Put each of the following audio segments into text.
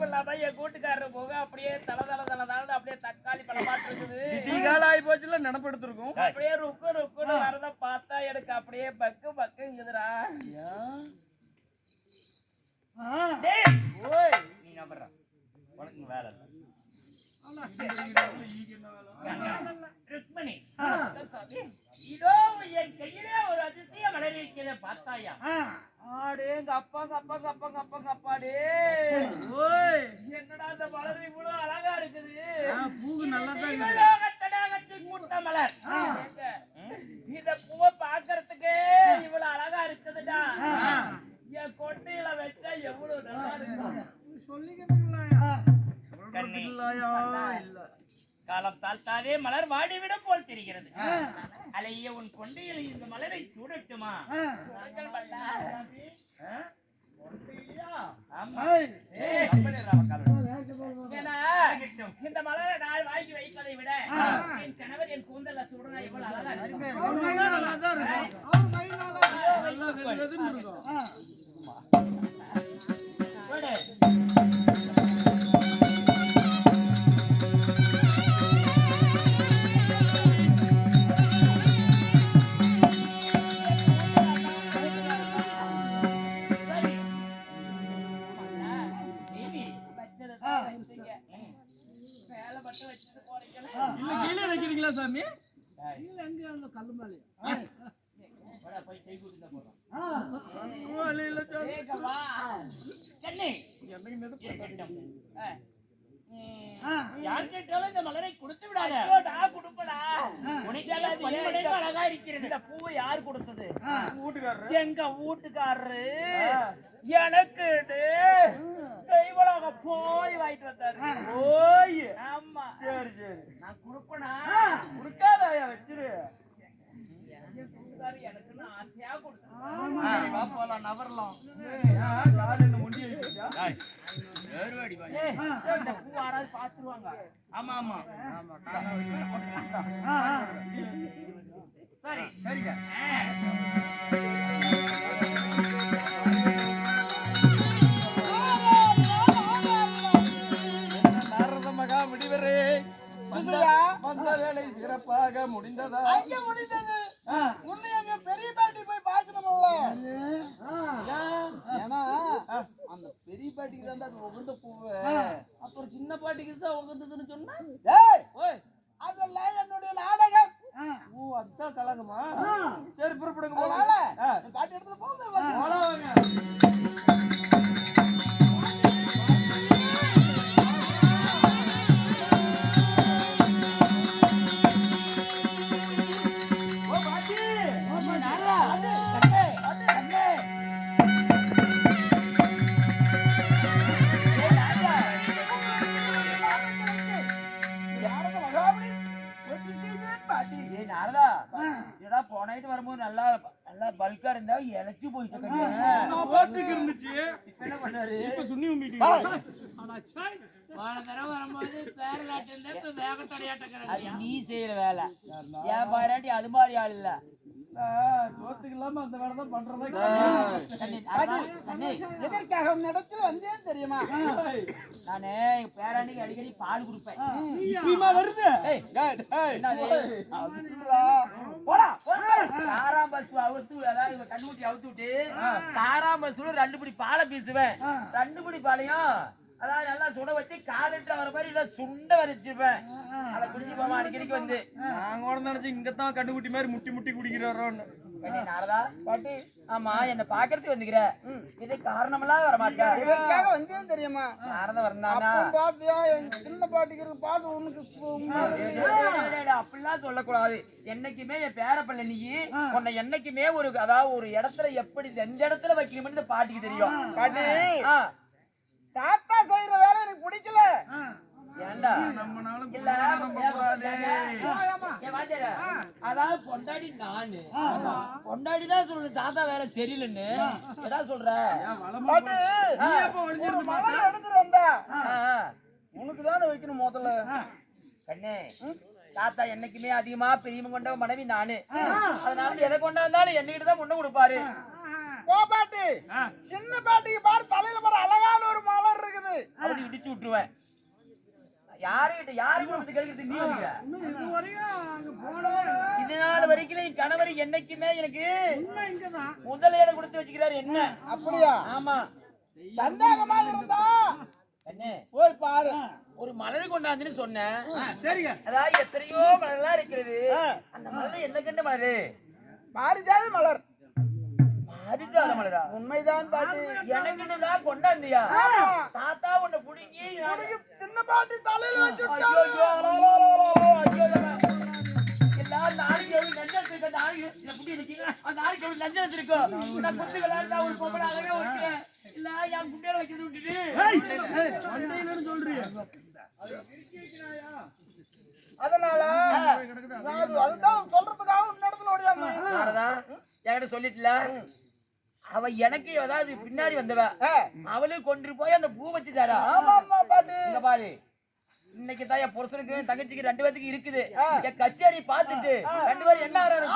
மட்டும் இல்லாம என் கூட்டுக்காரர் போக அப்படியே தல தல தல தல அப்படியே தக்காளி பழமாட்டு இருக்குது விடிகால ஆகி போச்சுல நினப்படுத்திருக்கோம். அப்படியே ருக்கு ருக்குன்னு வரத பார்த்தா எனக்கு அப்படியே பக்கு பக்குங்குதுடா. ஓய் நீ நம்புற. உனக்கு வேலை இல்லை. ருக்மணி. இதோ என் கையிலே ஒரு அதிசய மலர் இருக்கிறத பார்த்தாயா ஆடே எங்க அப்பா அப்பா அப்பா அப்பா அப்பாடே ஓய் என்னடா அந்த மலர் இவ்வளவு அழகா இருக்குது? பூவு மலர். இந்த பூவை பாக்குறதுக்கு இவ்வளவு அழகா இருக்குதுடா. என் கொட்டையில வச்சா எவ்வளவு நல்லா இருக்கும் காலம் தாழ்த்தாதே மலர் வாடிவிடும் போல் தெரிகிறது. அலைய உன் கொண்டையில் இந்த மலரை சூடட்டுமா? இந்த மலரை நான் வாங்கி வைப்பதை விட என் கணவர் என் கூந்தல்ல சுடுனா எவ்வளவு அழகா மேல மட்டும் வச்சுட்டு போறீங்களா? வாடா, போய் கை கூட்டிட்டு போறோம். ஏங்க வா. கண்ணே, இருக்கட்டும். யார் கேட்டாலும் இந்த மலரை கொடுத்து விடாத. ஐயோ, நான் கொடுப்பேனா? உனக்கெல்லாம் பன்மடங்கு அழகா இருக்கிறது. இந்த பூவை யார் கொடுத்தது? வீட்டுக்காரரு எங்க வீட்டுக்காரரு எனக்கு தெய்வலோக போய் வாங்கிட்டு வந்தாரு. ஓய் ஆமா. சரி சரி. நான் கொடுப்பனா கொடுக்காதயா வச்சிரு. எனக்குன்னு ஆசையா கொடுத்தாரு வா போலாம் நவரலாம். ஏய், இந்த பூ யாராவது பாத்துருவாங்க. ஆமா ஆமா. சரி சரிங்க. நாரத மகா முடிவரே வந்த வந்த வேலை சிறப்பாக முடிந்ததா? அங்க முடிந்தது. உன்னை பெரிய பாட்டி போய் பார்க்கணும்ல. ஏன்னா அந்த பெரிய பாட்டிக்கு தான் அது உகந்த பூவு. அப்புறம் சின்ன பாட்டிக்கு தான் உகந்ததுன்னு சொன்னா? அதெல்லாம் என்னுடைய நாடகம். ஓ அதான் கலகமா சரி புறப்படுங்க பாட்டி இடத்துல போகுது இருந்தா இழைச்சு போயிட்டு இருந்துச்சு. இப்ப என்ன பண்ணாரு? இப்ப சுண்ணி வரும்போது நீ செய்யற வேலை. ஏன் பாராட்டி அது மாதிரி ஆள் இல்ல. சோத்துக்கு இல்லாம அந்த வேலை தான் பண்றதா கண்ணே, நாரதா, கண்ணே, எதற்காக இடத்துல வந்தேன் தெரியுமா? நானு எங்க பேராண்டிக்கு அடிக்கடி பால் கொடுப்பேன். காராம் பசு அவுத்து அதாவது கண்ணுக்குட்டி அவுத்து விட்டு காராம் ரெண்டு பிடி பாலை பீசுவேன். ரெண்டு பிடி பாலையும் அதாவது நல்லா சுட வச்சு காலிட்டு வர மாதிரி இல்ல சுண்ட வரைச்சிருப்பேன் அதை குடிச்சு போமா அடிக்கடிக்கு வந்து. நாங்க கூட நினைச்சு இங்க தான் கண்டுக்குட்டி மாதிரி முட்டி முட்டி பாட்டி. ஆமா என்ன பாக்குறதுக்கு வந்துக்கிற இது காரணமெல்லாம் வர மாட்டேன் வந்தேன் தெரியுமா? நாரதா வந்தானா? பாத்தியா சின்ன பாட்டிக்கு பாத்து உனக்கு அப்படிலாம் சொல்லக்கூடாது. என்னைக்குமே என் பேரப்பிள்ளை நீ உன்னை என்னைக்குமே ஒரு அதாவது ஒரு இடத்துல எப்படி எந்த இடத்துல வைக்கணும்னு பாட்டிக்கு தெரியும். பாட்டி. தாத்தா செய்யற வேலை எனக்கு பிடிக்கல. இல்ல அதாவது பொண்டாடி நானு. பொண்டாடி தான் சொல்லுது தாத்தா வேலை சரியில்லைன்னு. ஏதாவது சொல்ற? எடுத்துட்டு வந்தா. உனக்கு தானே வைக்கணும் முதல்ல. கண்ணே தாத்தா என்னைக்குமே அதிகமா பிரியமம் கொண்ட மனைவி நானு. அதனால எதை கொண்டா இருந்தாலும் என்னகிட்ட தான் கொண்டு கொடுப்பாரு போ பாட்டி. சின்ன பாட்டிக்கு பாரு தலையில பாரு அழகான ஒரு மலர் இருக்குது. இருக்கு அப்படி இடிச்சு விட்டுருவேன் யாருகிட்ட யாரு குடும்பத்தை கேட்கறது நீ இது வரைக்கும் என் கணவர் என்னைக்குமே எனக்கு முதல் இடம் கொடுத்து வச்சுக்கிறாரு என்ன? அப்படியா? ஆமா. சந்தேகமா இருந்தா? போய் பாரு. ஒரு மலர் கொண்டாந்துன்னு சொன்னேன். சரிங்க. அதாவது எத்தனையோ மலர்லாம் இருக்கிறது அந்த மலர் என்ன கண்ட மலர்? பாரிஜாத மலர். மலரா உண்மைதான் பாட்டி எனக்குன்னு தான் கொண்டாந்தியா. தாத்தா உன்னை புடுங்கி சின்ன பாட்டி தலையில வச்சு. அதனால அதுதான் சொல்றதுக்காக நாரதா, என்கிட்ட சொல்லிட்டுல அவ எனக்கு ஏதாவது பின்னாடி வந்தவ. அவளுக்கு கொண்டு போய் அந்த பூ வச்சு தரா ஆமா ஆமா பாட்டி. இங்க பாரு. இன்னைக்கு தான் என் புருஷனுக்கு என் தங்கச்சிக்கு ரெண்டு பேத்துக்கு இருக்குது. என் கச்சேரி பார்த்துட்டு ரெண்டு பேரும் என்ன ஆறாரு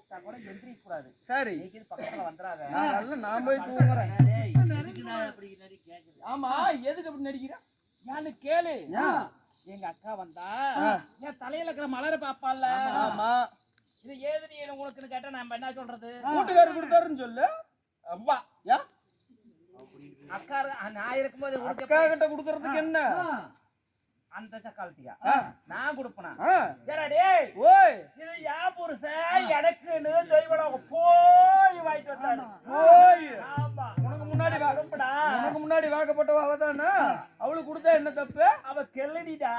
கூப்பிட்டா கூட எந்திரிக்க கூடாது. சரி. பக்கத்துல வந்துடாத நான் போய் தூங்குறேன்? ஆமா எதுக்கு அப்படி நடிக்கிற? ஏன்னு கேளு. எங்க அக்கா வந்தா என் தலையில இருக்கிற மலர பாப்பால ஆமா இது ஏது நீ உனக்குன்னு கேட்டா நம்ம என்ன சொல்றது? கூட்டுக்காரர் கொடுத்தாருன்னு சொல்லு. அப்பா யா? அக்கா நான் இருக்கும்போது உனக்கு அக்கா கிட்ட கொடுக்கறதுக்கு என்ன? அந்த சக்காலத்தியா நான் கொடுப்பனா? டேய் ஓய். இது யா புருஷன் எனக்குன்னு தெய்வம் போய் வாங்கிட்டு வந்தாரு. ஓய். ஆமா. உனக்கு முன்னாடி வா. கொடுப்படா உனக்கு முன்னாடி வாக்கப்பட்டவ அவதானா? அவளுக்கு கொடுத்தா என்ன தப்பு? அவ கெல்லடிடா.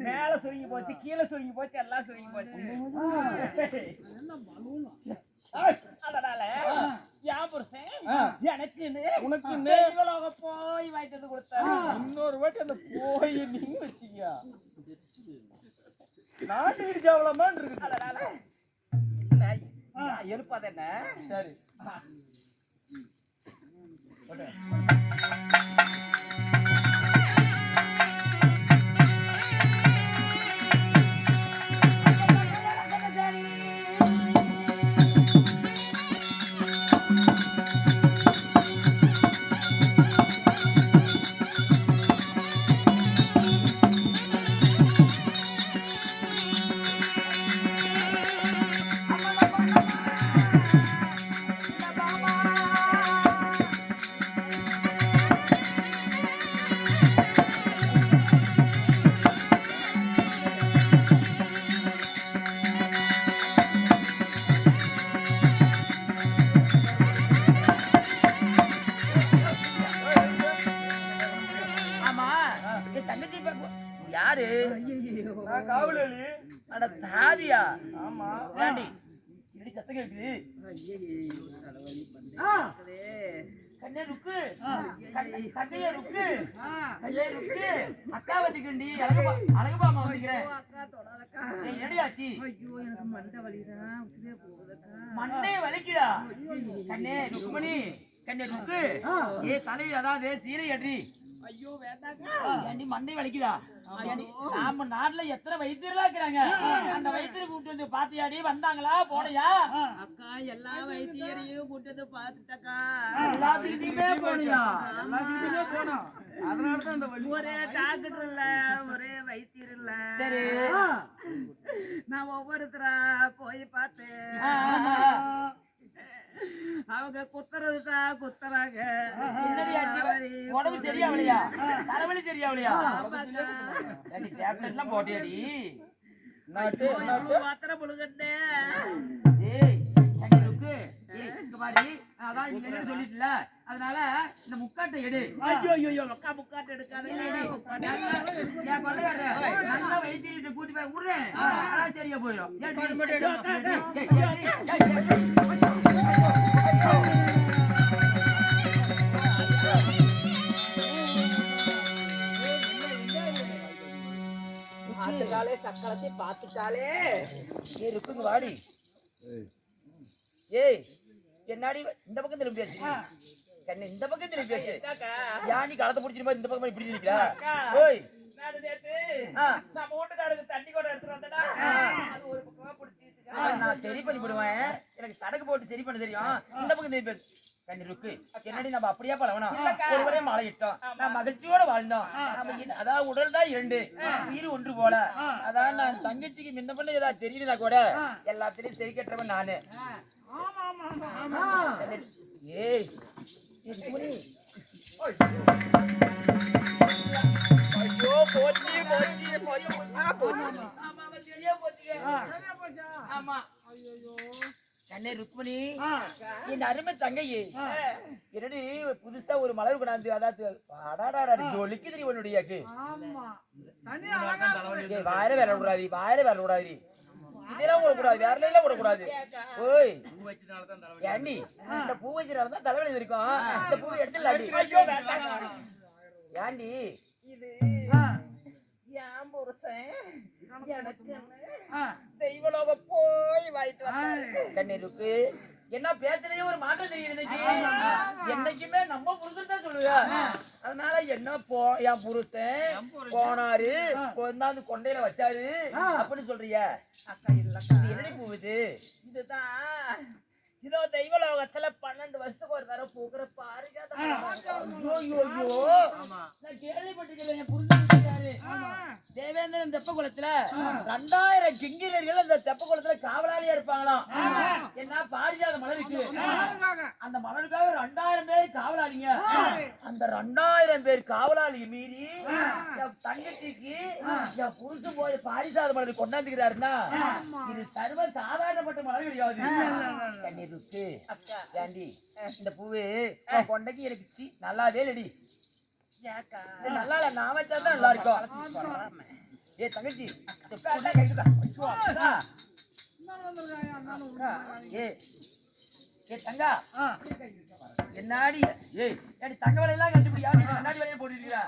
மேல சுருங்கி போச்சு கீழே சுருங்கி போச்சு எல்லாம் சுருங்கி போச்சு. அதனால யா புருஷன் உனக்குன்னு தெய்வலோக போய் வாங்கிட்டு வந்து கொடுத்தாரு. இன்னொரு வாட்டி அந்த போய் நீங்க வச்சுக்கியா நான் நான் எழுப்பாத என்ன? சரி. கண்ணே ருக்கு. கண்ணையே ருக்கு. கையே ருக்கு. அக்கா வச்சுக்கண்டி அழகுபா அழகுபாமா வந்துக்கிறேன் ஏய், என்னடி ஆச்சு மண்டே வலிக்குதா? கண்ணே ருக்குமணி கண்ணே ருக்கு. ஏ தலை அதாவது சீரை அடி ஐயோ ஏண்டி மண்டை வலிக்குதா? நாம நாட்டுல எத்தனை வைத்தியர்களா இருக்கிறாங்க? அந்த வைத்தியரை கூப்பிட்டு வந்து பாத்தியாடி வந்தாங்களா போனையா அக்கா எல்லா வைத்தியரையும் கூட்டத்தை பார்த்துட்டக்கா. எல்லாத்துக்கிட்டையுமே போனியா? எல்லாத்துக்கிட்டுமே போனோம் அதனாலதான் அந்த ஒரே டாக்டர் இல்ல ஒரே வைத்தியர் இல்ல. சரி. நான் ஒவ்வொருத்தரா போய் பார்த்தேன். அவங்க குத்துறதுக்கா குத்துறாங்க? உடம்பு சரியாவலையா தலைவலி சரியாவலையா எல்லாம் போட்டியாடி? நாட்டு மாத்திரை புழுகட்டே ஏய் கண்ணே ருக்கு ஏய் இங்க பாரு அதான் இல்லைன்னு சொல்லிட்டுல? அதனால இந்த முக்காட்டை எடு. ஐயோ ஐயோ மக்கா முக்காட்டு எடுக்காதங்க. என் கொள்ளையாரு நல்லா வைத்திட்டு கூட்டி போய் விடுறேன் அதான் சரியா போயிடும். சக்கரத்தை பார்த்துட்டாலே. நீ இருக்குங்க வாடி. ஏய் என்னாடி இந்த பக்கம் திரும்பி பேசு. கண்ணு இந்த பக்கம் திரும்பி பேசு. யானி களத்தை பிடிச்சிட்டு மாதிரி இந்த பக்கம் இப்படி நிக்கிறா? ஓய். நம்ம வீட்டுக்காரருக்கு தண்ணி கூட எடுத்துட்டு அது ஒரு பக்கமா நான் சரி பண்ணி விடுவேன். எனக்கு சடக்கு போட்டு சரி பண்ண தெரியும். இந்த பக்கம் திரும்பி பேசு. கண்ணி ருக்கு என்னடி நம்ம அப்படியே பழகணும். ஒருவரே நான் மகிழ்ச்சியோட வாழ்ந்தோம். அதாவது உடல் தான் இரண்டு. உயிர் ஒன்று போல. அதான் நான் தங்கச்சிக்கு முன்ன பண்ண ஏதாவது தெரியலனா கூட. எல்லாத்திலையும் சரி கட்டுறவன் நானு. ஏய். ஐயோ போச்சு போச்சு போச்சு ஆ, போச்சு ஆமா, ஆமா, சரியா போச்சுங்க. ஆமா. கண்ணே ருக்மணி என் அருமை தங்கையே என்னடி புதுசா ஒரு மலர் கொண்டாந்து அதாவது அடாடாடா ஜொலிக்குதுடி உன்னுடைய வாயில வேலை விடாது வாயில வேலை விடாது இதெல்லாம் விடக்கூடாது வேற எல்லாம் விடக்கூடாது ஓய் ஏண்டி இந்த பூ வச்சுனால தான் தலைவலி இருக்கும் இந்த பூ எடுத்துலாடி ஐயோ வேண்டாம் ஏண்டி? இது என் புருஷன். எனக்கு தெய்வலோக போய் வாங்கிட்டு வந்தாரு. கண்ணீருக்கு என்ன பேசுறதே ஒரு மாற்றம் தெரியுது என்னைக்குமே நம்ம புருஷன் தான் சொல்லுவ. அதனால என்ன போ என் புருஷன் போனாரு கொண்டாந்து கொண்டையில வச்சாரு அப்படின்னு சொல்றிய. அக்கா இல்லக்கா. என்னடி பூவுது இதுதான். இதோ தெய்வலோகத்துல பன்னெண்டு வருஷத்துக்கு ஒரு தடவை பூக்குற பாருங்க. நான் கேள்விப்பட்டிருக்கேன் தேவேந்திரன் தெப்ப குளத்துல ரெண்டாயிரம் கிங்கிரர்கள் அந்த தெப்ப குளத்துல காவலாளியா இருப்பாங்களாம். என்ன பாரிஜாத மலருக்கு? அந்த மலருக்காக ரெண்டாயிரம் பேர் காவலாளிங்க. அந்த ரெண்டாயிரம் பேர் காவலாளி மீறி என் தங்கச்சிக்கு என் புருஷன் போய் பாரிசாத மலர் கொண்டாந்துக்கிறாருன்னா இது சர்வ சாதாரணப்பட்ட மலர் கிடையாது. கண்ணீருக்கு ஏண்டி இந்த பூவு கொண்டைக்கு எனக்கு சீ நல்லாவே இல்லடி. இது நல்லா இல்ல நான் வச்சா தான் நல்லா இருக்கும் ஏ தங்கச்சி ஏ ஏ தங்கா. என்னாடி? ஏய் ஏடி தங்க வலையெல்லாம் கண்டுபிடியா நீ கண்ணாடி வலையை போட்டுருக்கா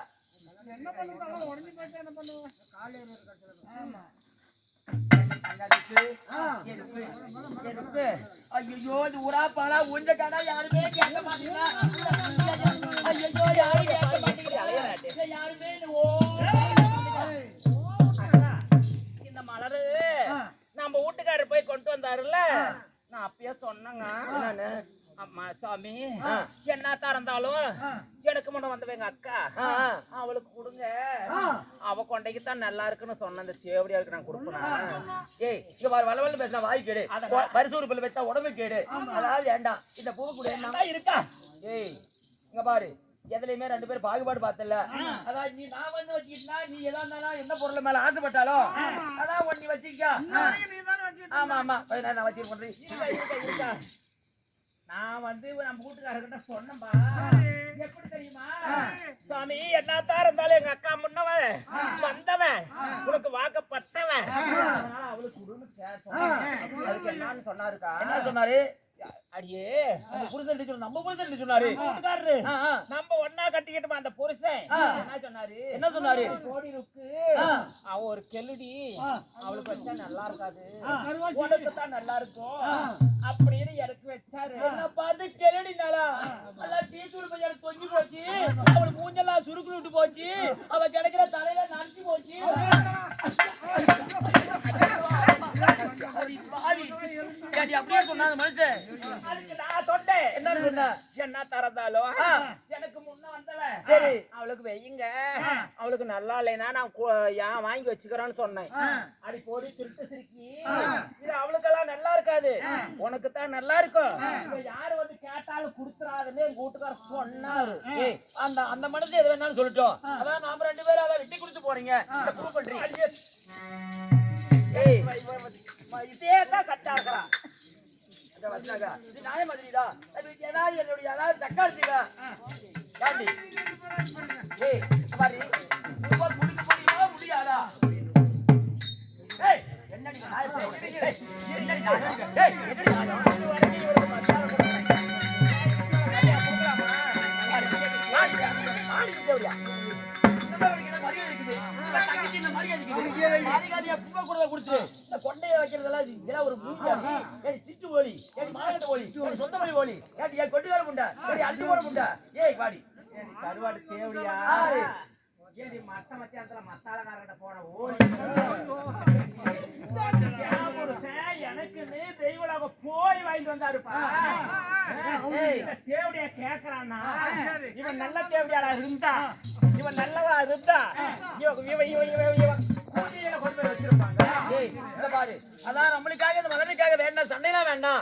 ஐயோ இது ஊரா பாலா உண்ட கடா யாருமே கேட்க மாட்டீங்களா ஐயோ யாரும் கேட்க மாட்டீங்களா யாருமே ஓ. நம்ம வீட்டுக்காரர் போய் கொண்டு வந்தாருல்ல? நான் அப்பயே சொன்னேங்க. நானு அம்மா சாமி என்னத்தா இருந்தாலும் எனக்கு முன்ன வந்தவ எங்க அக்கா அவளுக்கு கொடுங்க. அவ கொண்டைக்கு தான் நல்லா இருக்குன்னு சொன்ன அந்த சேவடியா இருக்கு நான் கொடுப்பேன் ஏய் இங்க பாரு வளவல்ல பேசினா வாய் கேடு. பரிசு உறுப்பில் வச்சா உடம்பு கேடு. அதாவது வேண்டாம் இந்த பூ கூட இருக்கா? ஏய் இங்க பாரு. எதுலயுமே ரெண்டு பேரும் பாகுபாடு பார்த்தல அதாவது நீ நான் வந்து வச்சுக்கிட்டா நீ எதா இருந்தாலும் எந்த பொருள் மேல ஆசைப்பட்டாலும் அதான் ஒண்ணி வச்சுக்க ஆமா ஆமா. நான் வச்சு பண்றேன். இருக்கா இருக்கா இருக்கா நான் வந்து நம்ம வீட்டுக்காரர்கிட்ட சொன்னேன்பா. எப்படி தெரியுமா? சாமி என்னத்தா இருந்தாலும் எங்க அக்கா முன்னவன். வந்தவன். உனக்கு வாக்கப்பட்டவன். அவளுக்கு என்னன்னு சொன்னாருக்கா. என்ன சொன்னாரு? அடியே நம்ம புருஷன் சொன்ன நம்ம புருஷன் சொன்னாரு. நம்ம ஒன்னா கட்டிக்கிட்டு அந்த புருஷன். என்ன சொன்னாரு? என்ன சொன்னாரு? கோடி. அவ ஒரு கெல்லுடி அவளுக்கு வச்சா நல்லா இருக்காது. உனக்கு தான் நல்லா இருக்கும். அப்படின்னு எனக்கு வச்சாரு. என்ன பார்த்து கெளடினாலா எல்லாம் டீத்தூள் பையன் தொங்கி போச்சு. அவள் மூஞ்செல்லாம் சுருக்கு விட்டு போச்சு. அவ கிடைக்கிற தலையில நனைச்சு போச்சு. அப்படியே சொன்னா மனுஷன் நான் சொன்னேன் என்ன சொன்ன என்ன தரந்தாலும் எனக்கு முன்ன வந்தவன் சரி. அவளுக்கு வையுங்க அவளுக்கு நல்லா இல்லைன்னா நான் ஏன் வாங்கி வச்சுக்கிறேன்னு சொன்னேன் அது போடி திருட்டு சிரிக்கி இது அவளுக்கெல்லாம் நல்லா இருக்காது உனக்கு தான் நல்லா இருக்கும் யாரு வந்து கேட்டாலும் குடுத்துறாதுன்னு எங்க வீட்டுக்கார சொன்னாரு அந்த அந்த மனுஷன் எது வேணாலும் சொல்லிட்டோம் அதான் நாம ரெண்டு பேரும் அதை வெட்டி கொடுத்து போறீங்க பண்றீங்க இதே தான் கட்டா இருக்கிறான் இங்க வந்தாங்க. இது நியாய மாதிரிடா. ஏதாவது என்னுடைய அதாவது ஏய், இங்க முடியுமா, முடியாதா? ஏய், என்னடி நியாயம் பேசுறீங்க? நியாயம்? ஏய், நியாயம்? பூவை இந்த கொண்டையை வைக்கிறதெல்லாம் இதெல்லாம் ஒரு பூஜை. ஏய், சிட்டு ஓலி, ஏய், மாநில ஓலி, ஏய், சொந்த மொழி ஓலி, ஏய், என் கொட்டுக்கார முண்டை, ஏய், அள்ளி போட முண்டை. ஏய், வாடி. கருவாடு தேவடியா ஆறு. ஏடி மத்த மத்தியானத்துல மசாலக்காரங்கிட்ட போன ஓடி. எனக்கு தெய்வடாக போய் வாங்கிட்டு வந்தாருப்பா. தேவடியா கேக்குறான்னா இவன் நல்ல தேவடியாடா இருந்தா இவன் நல்லவா இருந்தா இவன் இவன் இவன் இவன் இவன் குடியில கொண்டு போய் வச்சிருப்பாங்க. பாரு. அதான் நம்மளுக்காக இந்த மகனுக்காக வேண்டாம் சண்டைலாம் வேண்டாம்.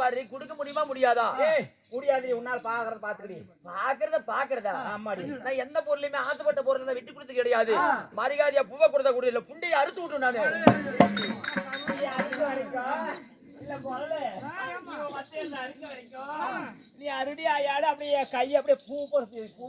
பாரு கொடுக்க முடியுமா முடியாதா? ஏய். முடியாது உன்னால பாக்குறத பாத்துக்கடி. பாக்குறத பாக்குறதா? ஆமாடி. நான் எந்த பொருளையுமே ஆசைப்பட்ட பொருள் விட்டு கொடுத்து கிடையாது. மரியாதையா பூவை கொடுத்த கூட இல்ல புண்டையை அறுத்து விட்டு நானு. நீ அருடி ஆயாடு அப்படியே கை அப்படியே பூ பொறுத்து பூ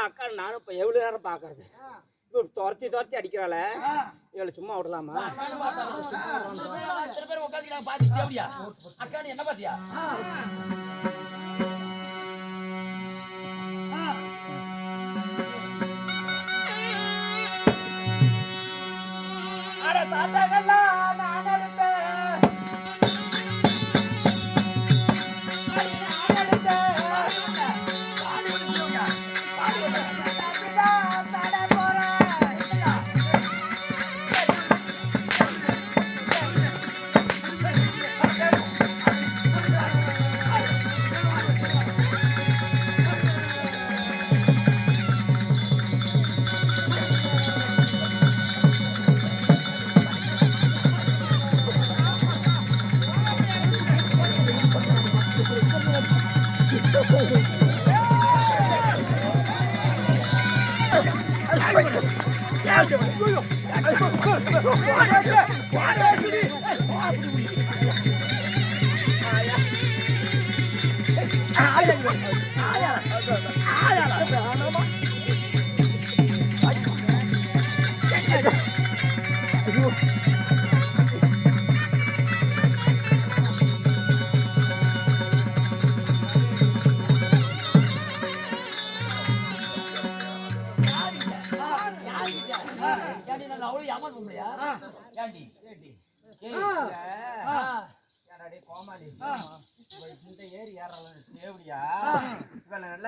அக்கா அக்கா நானும் இப்ப எவ்வளவு நேரம் பாக்குறது? இப்ப துரத்தி துரத்தி அடிக்கிறாள. இவளை சும்மா விடலாமா? அக்கா என்ன பாத்தியா அட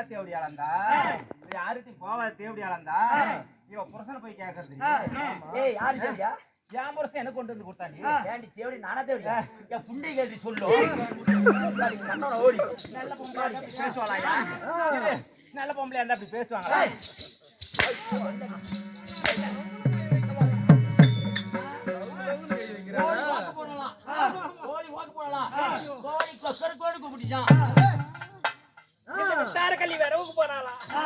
நல்ல தேவடியாளந்தா இவ யாருக்கு போவாத தேவடியாளந்தா இவ புருஷனை போய் கேக்குறது ஏய் யாரு என் புருஷன் எனக்கு கொண்டு வந்து கொடுத்தாண்டி ஏன்டி தேவடி நானா தேவடியா என் புண்டை கேள்வி சொல்லு கண்ணோட ஓடி நல்ல பொம்பளை இது, நல்ல பொம்பளை இருந்தா அப்படி பேசுவாங்களா. ஓடி வாக்கு போடலாம் ஓடி வாக்கு போடலாம் கோடி கோடி கூப்பிட்டுச்சான் 아.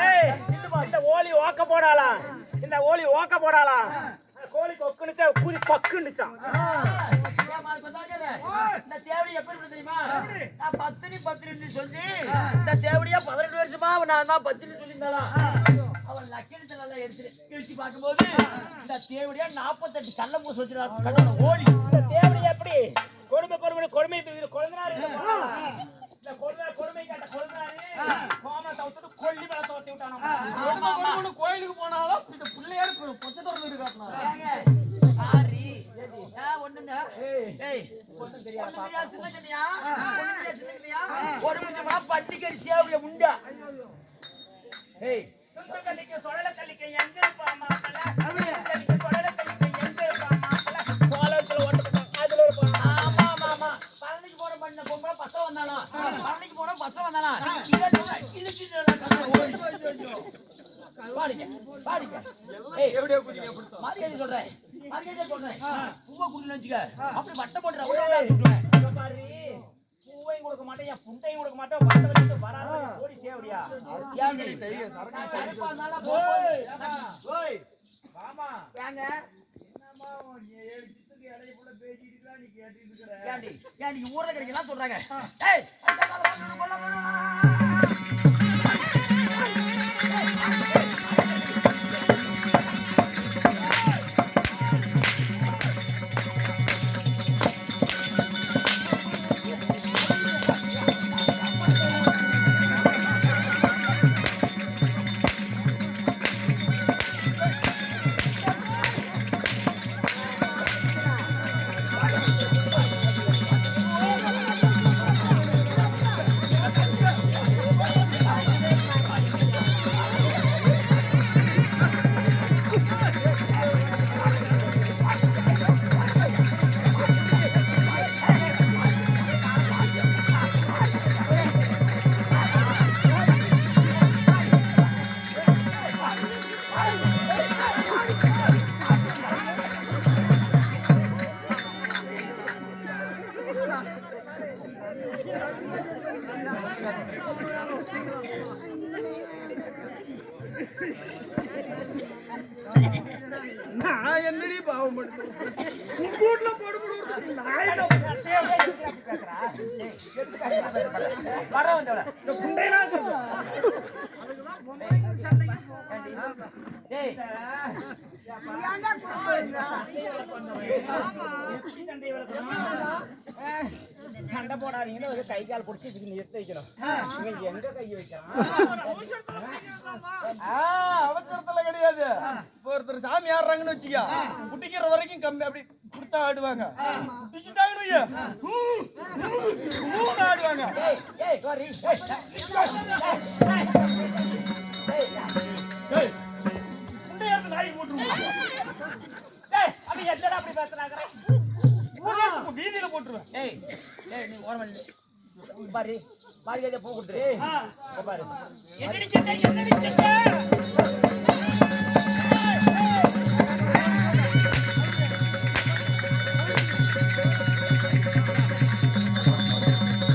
ஏய் இந்த ஓலி ஓக்க போடாளா இந்த ஓலி ஓக்க போடாளா கோழி கொக்குனுச்சா கூலி பக்குன்னுச்சான் இந்த தேவடி எப்படி இருக்கு தெரியுமா நான் பத்தினி பத்தினி சொல்லி இந்த தேவடியா பதினெட்டு வருஷமா நான் தான் பத்தினி சொல்லியிருந்தாலாம் அவன் லட்சணத்துல நல்லா எடுத்து எடுத்து பார்க்கும்போது இந்த தேவடியா நாற்பத்தெட்டு கள்ள பூசு வச்சிருக்காங்க கல்யாணம் ஓடி இந்த தேவடி எப்படி கொடுமை கொடுமை கொடுமை தூக்கி இந்த கொடுமை கொடுமை கேட்ட கொழுந்தினாரு கோமனை தவிர்த்து கொல்லி மேல தோத்தி விட்டானா? கோயிலுக்கு போனாலும் இந்த பிள்ளையாரு பொச்சை திறந்து காட்டணும் ஏங்க, சாரி. ஏன் ஒண்ணுங்க? ஏய், ஒண்ணும் தெரியாது சின்ன கண்ணியா? ஒண்ணும் தெரியாது ஏய் மரியாதை சொல்றேன் மரியாதை சொல்றேன் பூவை குடின்னு வச்சுக்க. அப்படி வட்டம் பாரு பூவையும் கொடுக்க மாட்டேன் என் புண்டையும் கொடுக்க மாட்டேன் வச்சு வராத ஓடி ஏங்க? ஏண்டி? ஏண்டி ஊர்ல கிடைக்கலாம் சொல்றாங்க. சண்டை போடாதீங்கன்னு ஒரு கை கால் பிடிச்சி இதுக்கு நிறுத்தி வைக்கணும் இவன் எங்க கை வைக்கிறான் ஆ, அவசரத்துல கிடையாது ஒருத்தர் சாமி ஆடுறாங்கன்னு வச்சுக்க குட்டிக்கிற வரைக்கும் கம்மி அப்படி கொடுத்தா ஆடுவாங்க ஆடுவாங்க வீதியில போட்டுருவேன் ஏய் ஏய் நீ ஓரமா நில்லு. பாரு பாரு பூ கொடுத்துரு. இங்க பாரு. என்னடி சண்டை என்னடி சண்டை